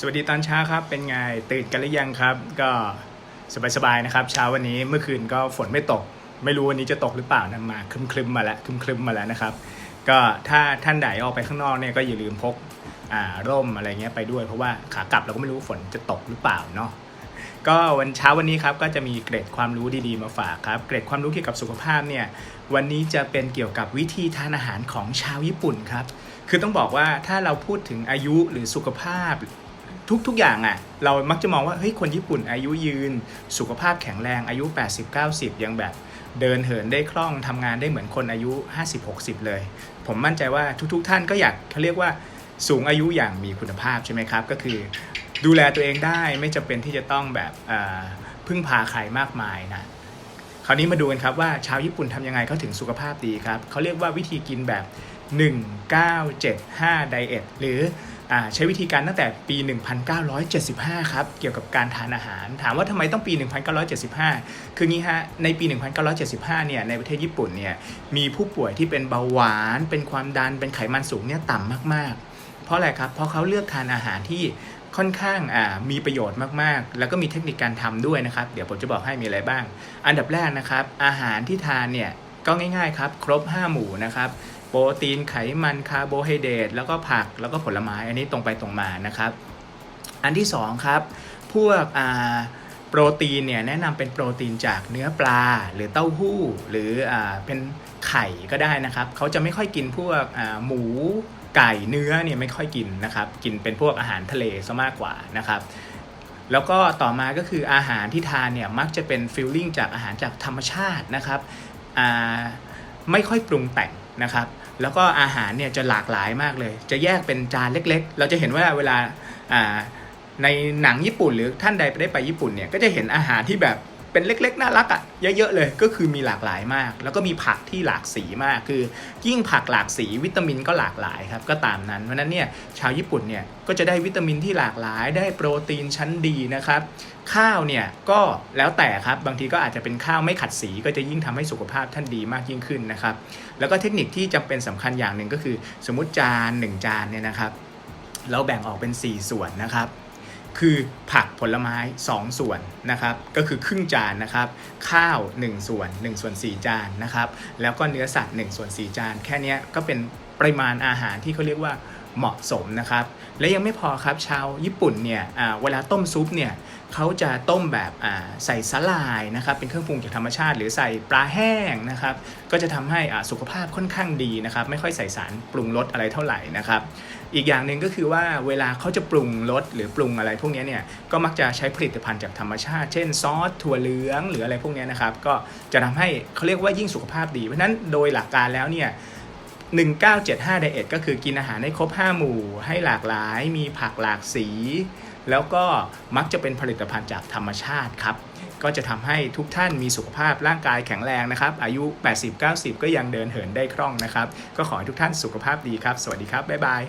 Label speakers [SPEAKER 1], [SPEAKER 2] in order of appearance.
[SPEAKER 1] สวัสดีตอนเช้าครับ เป็นไงตื่นกันหรือยังครับ ก็สบายๆนะครับ เช้าวันนี้เมื่อคืนก็ฝนไม่ตก ไม่รู้วันนี้จะตกหรือเปล่านะมาคลึมๆมาแล้วคลึมๆมาแล้วนะครับ ก็ถ้าท่านใดออกไปข้างนอกเนี่ยก็อย่าลืมพกอ่าร่มอะไรเงี้ยไปด้วย เพราะว่าขากลับเราก็ไม่รู้ฝนจะตกหรือเปล่าเนาะก็วันเช้าวันนี้ครับก็จะมีเกร็ดความรู้ดีๆมาฝากครับเกร็ดความรู้เกี่ยวกับสุขภาพเนี่ยวันนี้จะเป็นเกี่ยวกับวิธีทานอาหารของชาวญี่ปุ่นครับคือต้องบอกว่าถ้าเราพูดถึงอายุหรือสุขภาพ ทุกๆอย่างอะ่ะเรามักจะมองว่าเฮ้ยคนญี่ปุ่นอายุยืน สุขภาพแข็งแรงอายุ 80-90 ยังแบบเดินเหินได้คล่องทำงานได้เหมือนคนอายุ 50-60 เลย ผมมั่นใจว่าทุกๆท่านก็อยากเขาเรียกว่าสูงอายุอย่างมีคุณภาพใช่ไหมครับ ก็คือ ดูแลตัวเองได้ไม่จำเป็นที่จะต้องแบบอ่าพึ่งพาใครมากมายนะคราวนี้มาดูกันครับว่าชาวญี่ปุ่นทำยังไงเขาถึงสุขภาพดีครับเขาเรียกว่าวิธีกินแบบ 1975 ไดเอทหรือ ใช้วิธีการตั้งแต่ปี 1975 ครับ เกี่ยวกับการทานอาหาร ถามว่าทำไมต้องปี 1975 คืองี้ฮะ ในปี 1975 เนี่ย ในประเทศญี่ปุ่นเนี่ย มีผู้ป่วยที่เป็นเบาหวาน เป็นความดัน เป็นไขมันสูงเนี่ยต่ำมากๆ เพราะอะไรครับ เพราะเขาเลือกทานอาหารที่ค่อนข้างมีประโยชน์มากๆ แล้วก็มีเทคนิคการทำด้วยนะครับ เดี๋ยวผมจะบอกให้มีอะไรบ้าง อันดับแรกนะครับ อาหารที่ทานเนี่ยก็ง่ายๆครับ ครบ 5 หมู่นะครับ โปรตีนไขมันคาร์โบไฮเดรตแล้วก็ผักแล้วก็ผลไม้อันนี้ตรงไปตรงมานะครับ อันที่2ครับพวกโปรตีนเนี่ยแนะนำเป็นโปรตีนจากเนื้อปลาหรือเต้าหู้ หรืออเป็นไข่ก็ได้นะครับ เขาจะไม่ค่อยกินพวกหมูไก่เนื้อเนี่ยไม่ค่อยกินนะครับ กินเป็นพวกอาหารทะเลซะมากกว่านะครับแล้วก็ต่อมาก็คืออาหารที่ทานเนี่ยมักจะเป็นฟิลลิ่งจากอาหารจากธรรมชาตินะครับไม่ค่อยปรุงแต่ง นะครับ แล้วก็อาหารเนี่ยจะหลากหลายมากเลย จะแยกเป็นจานเล็กๆ เราจะเห็นว่าเวลาอ่าในหนังญี่ปุ่นหรือท่านใดไปได้ไปญี่ปุ่นเนี่ยก็จะเห็นอาหารที่แบบ เป็นเล็กๆ น่ารักอะ่ะเยอะๆเลยก็คือมีหลากหลายมาก แล้วก็มีผักที่หลากสีมากคือยิ่งผักหลากสีวิตามินก็หลากหลายครับก็ตามนั้นเพราะนั้นเนี่ยชาวญี่ปุ่นเนี่ยก็จะได้วิตามินที่หลากหลาย ได้โปรตีนชั้นดีนะครับข้าวเนี่ยก็แล้วแต่ครับบางทีก็อาจจะเป็นข้าวไม่ขัดสีก็จะยิ่งทำให้สุขภาพท่านดีมากยิ่งขึ้นนะครับแล้วก็เทคนิคที่จำเป็นสำคัญอย่างหนึ่งก็คือ สมมติจานหนึ่งจานเนี่ยนะครับเราแบ่งออกเป็น 4 ส่วนนะครับ คือผักผลไม้ 2 ส่วนนะครับ ก็คือครึ่งจานนะครับ ข้าว 1 ส่วน1ส่วน4 จานนะครับ แล้วก็เนื้อสัตว์1ส่วน4 จาน แค่นี้ก็เป็นปริมาณอาหารที่เขาเรียกว่า เหมาะสมนะครับ และยังไม่พอครับชาวญี่ปุ่นเนี่ยเวลาต้มซุปเนี่ยเขาจะต้มแบบใส่สาลายนะครับเป็นเครื่องปรุงจากธรรมชาติ หรือใส่ปลาแห้งนะครับ ก็จะทำให้สุขภาพค่อนข้างดีนะครับ ไม่ค่อยใส่สารปรุงรสอะไรเท่าไหร่นะครับ อีกอย่างหนึ่งก็คือว่าเวลาเขาจะปรุงรสหรือปรุงอะไรพวกนี้เนี่ยก็มักจะใช้ผลิตภัณฑ์จากธรรมชาติ เช่นซอสถั่วเหลืองหรืออะไรพวกนี้นะครับ ก็จะทำให้เขาเรียกว่ายิ่งสุขภาพดี เพราะฉะนั้นโดยหลักการแล้วเนี่ย 1975 ไดเอทก็คือกินอาหารให้ครบ 5 หมู่ ให้หลากหลาย มีผักหลากสี แล้วก็มักจะเป็นผลิตภัณฑ์จากธรรมชาติครับ ก็จะทำให้ทุกท่านมีสุขภาพร่างกายแข็งแรงนะครับ อายุ 80-90 ก็ยังเดินเหินได้คล่องนะครับ ก็ขอให้ทุกท่านสุขภาพดีครับ สวัสดีครับ บ๊ายบาย